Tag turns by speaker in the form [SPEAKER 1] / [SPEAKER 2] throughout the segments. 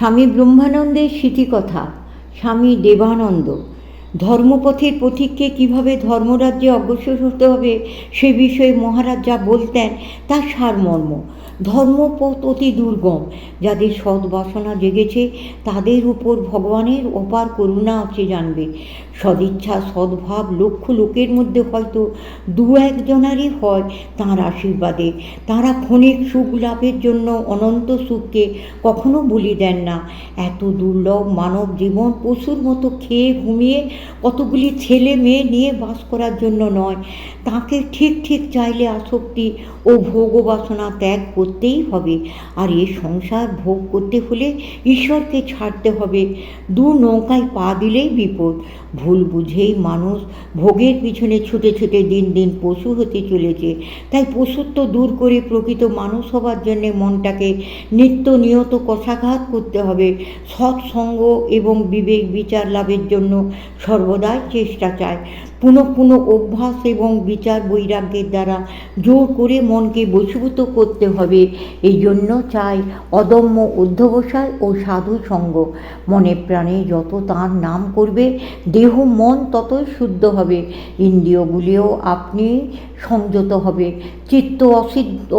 [SPEAKER 1] স্বামী ব্রহ্মানন্দের স্মৃতিকথা, স্বামী দেবানন্দ। ধর্মপথের পথিককে কীভাবে ধর্মরাজ্যে অগ্রসর হতে হবে সে বিষয়ে মহারাজ যা বলতেন তা সারমর্ম। ধর্মপথ অতি দুর্গম। যাদের সৎ বাসনা জেগেছে, তাদের উপর ভগবানের অপার করুণা আছে জানবে। সদিচ্ছা সদ্ভাব লক্ষ লোকের মধ্যে হয়তো দু একজনারই হয় তাঁর আশীর্বাদে। তাঁরা ক্ষণিক সুখ লাভের জন্য অনন্ত সুখকে কখনো বলি দেন না। এত দুর্লভ মানব জীবন পশুর মতো খেয়ে ঘুমিয়ে কতগুলি ছেলে মেয়ে নিয়ে বাস করার জন্য নয়। তাকে ঠিক ঠিক চাইলে আসক্তি ও ভোগ বাসনা ত্যাগ করতেই হবে। আর এ সংসার ভোগ করতে হলে ঈশ্বরকে ছাড়তে হবে। দু নৌকায় পা দিলেই বিপদ। ভুল বুঝেই মানুষ ভোগের পিছনে ছুটে ছুটে দিন দিন পশু হতে চলেছে। তাই পশুত্ব দূর করে প্রকৃত মানুষ হবার জন্যে মনটাকে নিত্য নিয়ত কষাঘাত করতে হবে। সৎসঙ্গ এবং বিবেক বিচার লাভের জন্য সর্বদাই চেষ্টা চায়। পুনঃ পুনঃ অভ্যাস এবং বিচার বৈরাগ্যের দ্বারা জোর করে মনকে বশীভূত করতে হবে। এই জন্য চাই অদম্য অধ্যবসায় ও সাধু সঙ্গ। মনে প্রাণে যত তার নাম করবে, দেহ মন ততই শুদ্ধ হবে। ইন্দ্রিয়গুলিও আপনি সংযত হবে। চিত্ত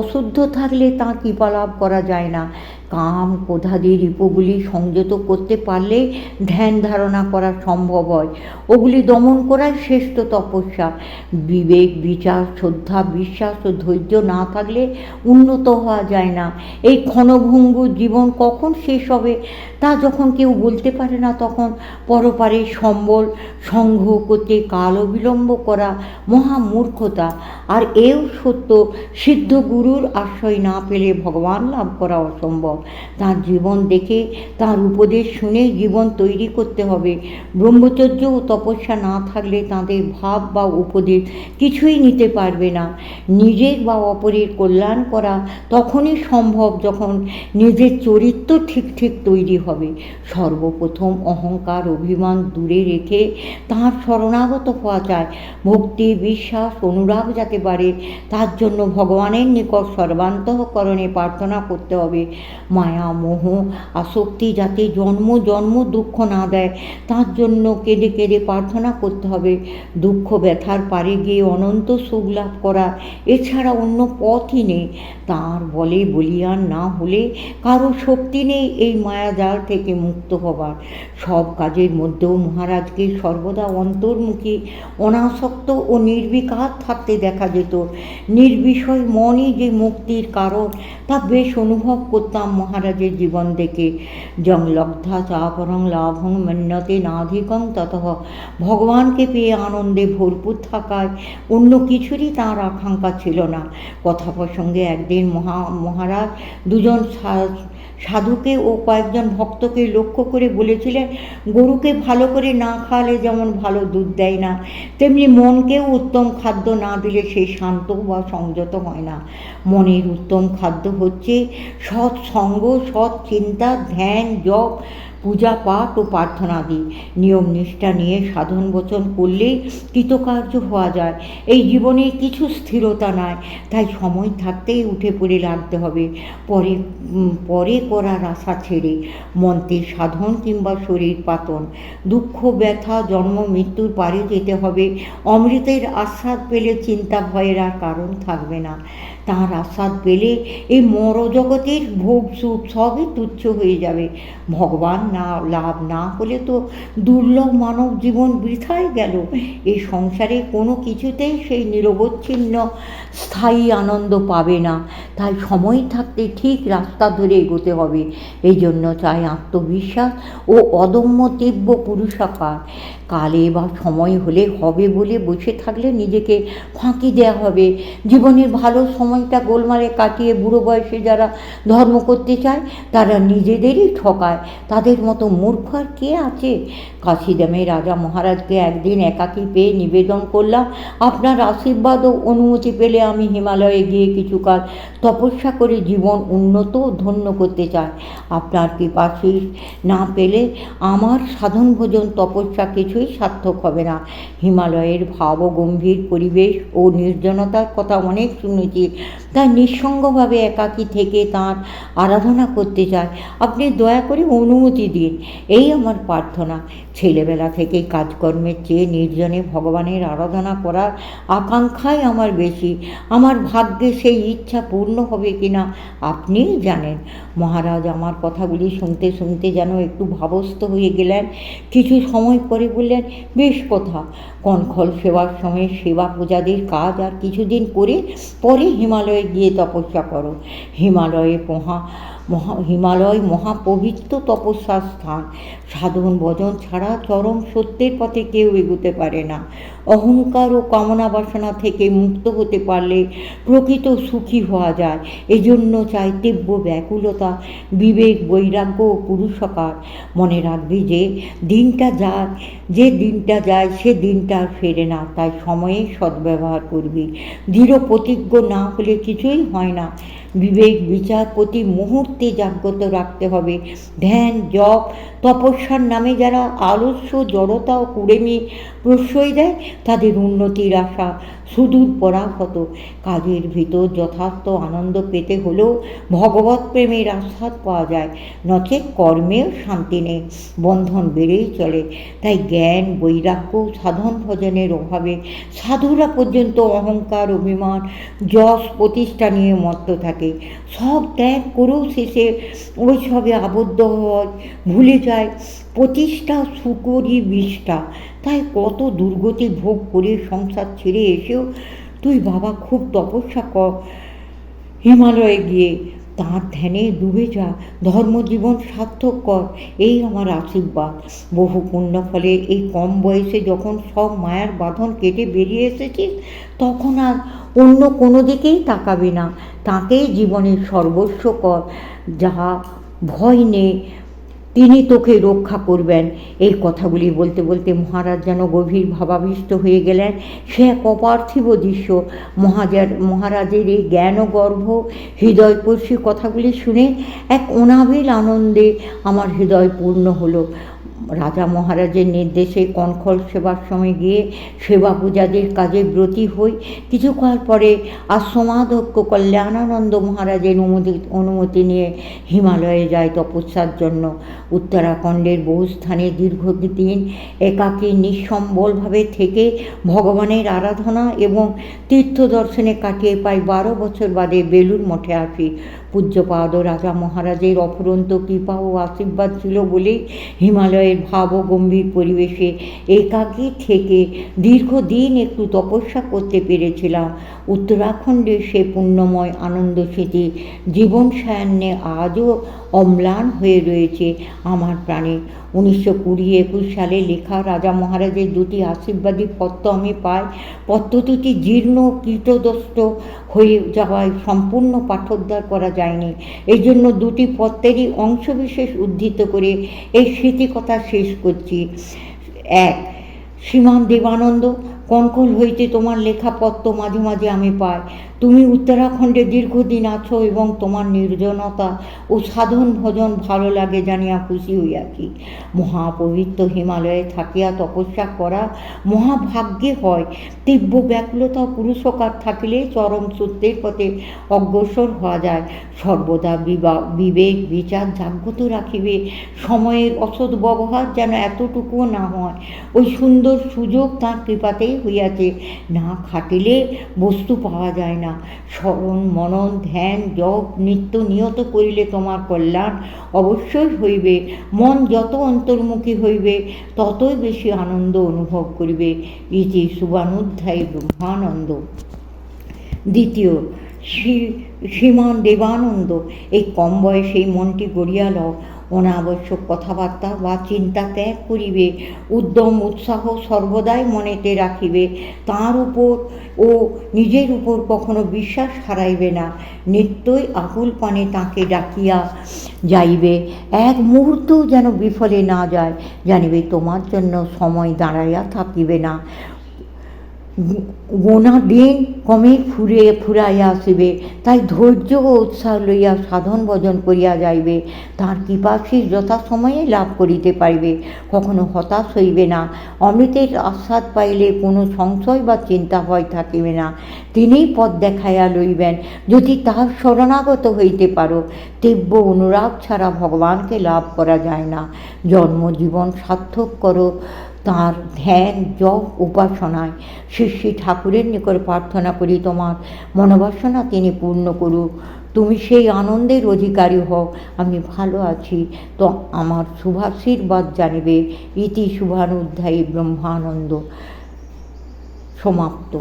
[SPEAKER 1] অশুদ্ধ থাকলে তা কৃপালাভ করা যায় না। কাম কোধাদি রিপুগুলি সংযত করতে পারলে ধ্যান ধারণা করা সম্ভব হয়। ওগুলি দমন করাই শ্রেষ্ঠ তপস্যা। বিবেক, বিচার, শ্রদ্ধা, বিশ্বাস ও ধৈর্য না থাকলে উন্নত হওয়া যায় না। এই ক্ষণভঙ্গু জীবন কখন শেষ হবে তা যখন কেউ বলতে পারে না, তখন পরপারে সম্বল সংগ্রহ করতে কাল অবিলম্ব করা মহা মূর্খতা। আর এও সত্য, সিদ্ধ গুরুর আশ্রয় না পেলে ভগবান লাভ করা অসম্ভব। তার জীবন দেখে, তার উপদেশ শুনে জীবন তৈরি করতে হবে। ব্রহ্মচর্য ও তপস্যা না থাকলে তাদের ভাব বা উপদেশ কিছুই নিতে পারবে না। নিজের বা অপরের কল্যাণ করা তখনই সম্ভব যখন নিজের চরিত্র ঠিক ঠিক তৈরি হবে। সর্বপ্রথম অহংকার অভিমান দূরে রেখে তাঁর শরণাগত হওয়া যায়। ভক্তি, বিশ্বাস, অনুরাগ যাতে পারে তার জন্য ভগবানের নিকট সর্বান্তঃকরণে প্রার্থনা করতে হবে। মায়া মোহ আসক্তি যাতে জন্ম জন্ম দুঃখ না দেয়, তার জন্য কেঁদে কেঁদে প্রার্থনা করতে হবে। দুঃখ ব্যথার পারে গিয়ে অনন্ত সুখ লাভ করা, এছাড়া অন্য পথই নেই। তার বলে বলিয়ান না হলে কারও শক্তি নেই এই মায়াজাল থেকে মুক্ত হবার। সব কাজের মধ্যেও মহারাজকে সর্বদা অন্তর্মুখী, অনাসক্ত ও নির্বিকার থাকতে দেখা যেত। নির্বিষয় মনই যে মুক্তির কারণ তা বেশ অনুভব করতাম মহারাজের জীবন দেখে যং লব্ধা চাপরং লাভং মন্যতে নাধিকং তত। ভগবানকে পেয়ে আনন্দে ভরপুর থাকায় অন্য কিছুরই তাঁর আকাঙ্ক্ষা ছিল না। কথা প্রসঙ্গে একদিন মহা, মহারাজ দুজন সাধুকে ও কয়েকজন ভক্তকে লক্ষ্য করে বলেছিলেন, গরুকে ভালো করে না খাওয়ালে যেমন ভালো দুধ দেয় না, তেমনি মনকেও উত্তম খাদ্য না দিলে সে শান্ত বা সংযত হয় না। মনের উত্তম খাদ্য হচ্ছে সৎ সঙ্গ সৎ চিন্তা ধ্যান, জপ পূজা পাঠ ও প্রার্থনাদি নিয়ম নিষ্ঠা নিয়ে সাধন বচন করলেই কৃতকার্য হওয়া যায়। এই জীবনে কিছু স্থিরতা নাই, তাই সময় থাকতেই উঠে পড়ে লাগতে হবে। পরে পরে করার আশা ছেড়ে মন্ত্রের সাধন কিংবা শরীর পাতন। দুঃখ, ব্যথা, জন্ম, মৃত্যুর পারে যেতে হবে। অমৃতের আস্বাদ পেলে চিন্তা ভয়ের আর কারণ থাকবে না। তার আস্বাদ পেলে এই মরজগতের ভোগ সুখ সবই তুচ্ছ হয়ে যাবে। ভগবান না, লাভ না হলে তো দুর্লভ মানব জীবন বৃথাই গেল। এই সংসারে কোনো কিছুতেই সেই নিরবচ্ছিন্ন স্থায়ী আনন্দ পাবে না। তাই সময় থাকতে ঠিক রাস্তা ধরে এগোতে হবে। এই জন্য চাই আত্মবিশ্বাস ও অদম্য তীব্র পুরুষাকার। কালে বা সময় হলে হবে বলে বসে থাকলে নিজেকে ফাঁকি দেওয়া হবে। জীবনের ভালো সময়টা গোলমালে কাটিয়ে বুড়ো বয়সে যারা ধর্ম করতে চায়, তারা নিজেদেরই ঠকায়। তাদের মতো মূর্খ আর কে আছে? কাশিদামে রাজা মহারাজকে একদিন একাকী পেয়ে নিবেদন করলাম, আপনার আশীর্বাদ ও অনুমতি পেলে আমি হিমালয়ে গিয়ে কিছু কাজ তপস্যা করে জীবন উন্নত ধন্য করতে চাই। আপনার কৃপাশীষ না পেলে আমার সাধন ভোজন তপস্যা কিছুই সার্থক হবে না। হিমালয়ের ভাব ও গম্ভীর পরিবেশ ও নির্জনতার কথা অনেক শুনেছি। তাই নিঃসঙ্গভাবে একাকী থেকে তাঁর আরাধনা করতে চায় আপনি দয়া করে অনুমতি দিন। এই আমার প্রার্থনা। ছেলেবেলা থেকেই কাজকর্মের চেয়ে নির্জনে ভগবানের আরাধনা করার আকাঙ্ক্ষাই আমার বেশি। আমার ভাগ্যে সেই ইচ্ছা পূর্ণ হবে কি না আপনিই জানেন। মহারাজ আমার কথাগুলি শুনতে শুনতে যেন একটু ভাবস্থ হয়ে গেলেন। কিছু সময় পরে বললেন, বেশ কথা। কনখল সেবার সময় সেবা পূজাদের কাজ আর কিছুদিন করে পরে হিমালয়ে গিয়ে তপস্যা করো। হিমালয়ে মহা মহা, হিমালয় মহাপবিত্র তপস্যার স্থান। সাধন ভজন ছাড়া চরম সত্যের পথে কেউ এগোতে পারে না। অহংকার ও কামনা বাসনা থেকে মুক্ত হতে পারলে প্রকৃত সুখী হওয়া যায়। এজন্য চাই তীব্র ব্যাকুলতা, বিবেক, বৈরাগ্য ও পুরুষকার। মনে রাখবি যে দিনটা যায়, যে দিনটা যায় সে দিনটা আর ফেরে না। তাই সময়ে সদ্ব্যবহার করবি। দৃঢ় প্রতিজ্ঞ না হলে কিছুই হয় না। বিবেক বিচার প্রতি মুহূর্তে জাগ্রত রাখতে হবে। ধ্যান, জপ, তপস্যার নামে যারা আলস্য, জড়তা ও কুড়েমি প্রশ্রয় দেয় তাদের উন্নতির আশা। সুদূর পরাহত কাজের ভিতর যথার্থ আনন্দ পেতে হলেও ভগবত প্রেমের আস্বাদ পাওয়া যায়। নচেত কর্মেও শান্তি নেই, বন্ধন বেড়েই চলে। তাই জ্ঞান, বৈরাগ্য, সাধন ভজনের অভাবে সাধুরা পর্যন্ত অহংকার, অভিমান, যশ প্রতিষ্ঠা নিয়ে মত্ত থাকে। সব ত্যাগ করেও শেষে ওইসবে আবদ্ধ হয় ভুলে যায়। প্রতিষ্ঠা সুকরি বিষ্ঠা। তাই কত দুর্গতি ভোগ করে সংসার ছেড়ে এসেও তুই বাবা খুব তপস্যা কর। হিমালয়ে গিয়ে তাঁর ধ্যানে ডুবে যা, ধর্মজীবন সার্থক কর, এই আমার আশীর্বাদ। বহু ফলে এই কম বয়সে যখন সব মায়ার বাঁধন কেটে বেরিয়ে এসেছিস, তখন আর অন্য কোনো দিকেই তাকাবি না। তাকেই জীবনের সর্বস্ব কর। যাহা ভয় নেই তিনি তোকে রক্ষা করবেন। এই কথাগুলি বলতে বলতে মহারাজ যেন গভীর ভাবাবিষ্ট হয়ে গেলেন। সে এক অপার্থিব দৃশ্য। মহাজার মহারাজের এই জ্ঞান গর্ভ, হৃদয়স্পর্শী কথাগুলি শুনে এক অনাবিল আনন্দে আমার হৃদয় পূর্ণ হলো। রাজা মহারাজের নির্দেশে কনখল সেবার সময় গিয়ে সেবা পূজাদের কাজে ব্রতী হই। কিছুকাল পরে আশ্রমাধ্যক্ষ কল্যাণানন্দ মহারাজের অনুমতি অনুমতি নিয়ে হিমালয়ে যায় তপস্যার জন্য। উত্তরাখণ্ডের বহু স্থানে দীর্ঘদিন একাকী নিঃসম্বলভাবে থেকে ভগবানের আরাধনা এবং তীর্থ দর্শনে কাটিয়ে প্রায় বারো বছর বাদে বেলুর মঠে আসি। পূজ্যপাদ রাজা মহারাজের অফুরন্ত কৃপা ও আশীর্বাদ ছিল বলেই হিমালয়ের ভাব ও গম্ভীর পরিবেশে একাকী থেকে দীর্ঘদিন একটু তপস্যা করতে পেরেছিলাম। উত্তরাখণ্ডের সে পুণ্যময় আনন্দ স্মৃতি জীবন সায়ান্নে আজও অম্লান হয়ে রয়েছে আমার প্রাণে। উনিশশো কুড়ি একুশ সালে লেখা রাজা মহারাজের দুটি আশীর্বাদী পত্র আমি পাই। পত্র দুটি জীর্ণ কীটদস্ত হয়ে যাওয়ায় সম্পূর্ণ পাঠোদ্ধার করা যায়নি। এই জন্য দুটি পত্রেরই অংশবিশেষ উদ্ধৃত করে এই স্মৃতিকথা শেষ করছি। এক, শ্রীমান দেবানন্দ কনকল হইতে তোমার লেখা পত্র মাঝে মাঝে আমি পাই। তুমি উত্তরাখণ্ডে দীর্ঘদিন আছো এবং তোমার নির্জনতা ও সাধন ভজন ভালো লাগে জানিয়া খুশি হইয়াছি। মহাপবিত্র হিমালয়ে থাকিয়া তপস্যা করা মহাভাগ্যে হয়। তীব্র ব্যাকুলতা পুরুষকার থাকিলে চরম সত্যের পথে অগ্রসর হওয়া যায়। সর্বদা বিবা, বিবেক, বিচার জাগ্রত রাখিবে। সময়ের অসৎ ব্যবহার যেন এতটুকুও না হয়। ওই সুন্দর সুযোগ তাঁর কৃপাতেই হইয়াছে। না খাটিলে বস্তু পাওয়া যায় না। স্মরণ, মনন, ধ্যান, জপ, নিত্য নিয়ত করিলে তোমার কল্যাণ অবশ্যই হইবে। মন যত অন্তর্মুখী হইবে, ততই বেশি আনন্দ অনুভব করিবে। ইতি শুভানুধ্যায়ী ব্রহ্মানন্দ। দ্বিতীয়, শ্রী শ্রীমান দেবানন্দ, এই কম বয়সে এই মনটি গড়িয়া লও। অনাবশ্যক কথাবার্তা বা চিন্তা ত্যাগ করিবে উদ্যম, উৎসাহ সর্বদাই মনেতে রাখিবে। তার উপর ও নিজের উপর কখনো বিশ্বাস হারাইবে না। নিত্যই আকুল পানে তাকে ডাকিয়া যাইবে। এক মুহূর্তও যেন বিফলে না যায়। জানিবে, তোমার জন্য সময় দাঁড়াইয়া থাকিবে না। গোনা দিন কমে ফুরে ফুরাইয়া আসিবে, তাই ধৈর্য ও উৎসাহ লইয়া সাধন ভজন করিয়া যাইবে। তার কৃপাশীষ যথাসময়ে লাভ করিতে পারিবে, কখনো হতাশ হইবে না। অমৃতের আস্বাদ পাইলে কোনো সংশয় বা চিন্তা ভয় থাকিবে না। তিনিই পথ দেখাইয়া লইবেন, যদি তাহার শরণাগত হইতে পারো। দিব্য অনুরাগ ছাড়া ভগবানকে লাভ করা যায় না। জন্মজীবন সার্থক করো। তার ধ্যান, জপ, উপাসনায় শ্রী শ্রী ঠাকুরের নিকট প্রার্থনা করি তোমার। মনোবাসনা তিনি পূর্ণ করুক। তুমি সেই আনন্দের অধিকারী হও। আমি ভালো আছি। তো আমার শুভাশীর্বাদ জানিবে। ইতি শুভানুধ্যায়ী ব্রহ্মানন্দ। সমাপ্ত।